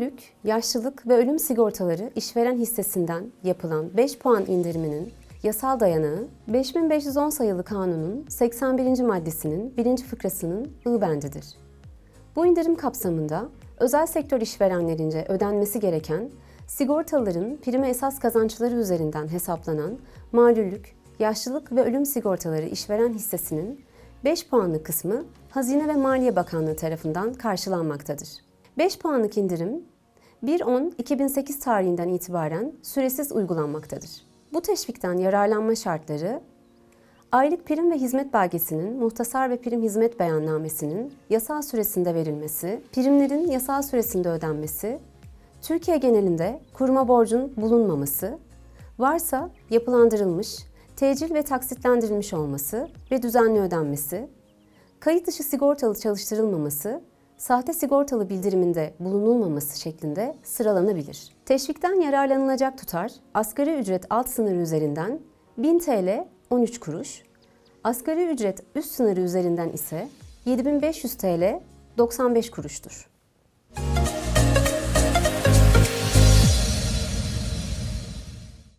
Malüllük, yaşlılık ve ölüm sigortaları işveren hissesinden yapılan 5 puan indiriminin yasal dayanağı 5510 sayılı kanunun 81. maddesinin 1. fıkrasının I bendidir. Bu indirim kapsamında özel sektör işverenlerince ödenmesi gereken sigortaların prime esas kazançları üzerinden hesaplanan malüllük, yaşlılık ve ölüm sigortaları işveren hissesinin 5 puanlık kısmı Hazine ve Maliye Bakanlığı tarafından karşılanmaktadır. 5 puanlık indirim 1.10.2008 tarihinden itibaren süresiz uygulanmaktadır. Bu teşvikten yararlanma şartları Aylık prim ve hizmet belgesinin muhtasar ve prim hizmet beyannamesinin yasal süresinde verilmesi, primlerin yasal süresinde ödenmesi, Türkiye genelinde kurma borcun bulunmaması, varsa yapılandırılmış, tecil ve taksitlendirilmiş olması ve düzenli ödenmesi, kayıt dışı sigortalı çalıştırılmaması, sahte sigortalı bildiriminde bulunulmaması şeklinde sıralanabilir. Teşvikten yararlanılacak tutar, asgari ücret alt sınırı üzerinden 1000 TL 13 kuruş, asgari ücret üst sınırı üzerinden ise 7500 TL 95 kuruştur.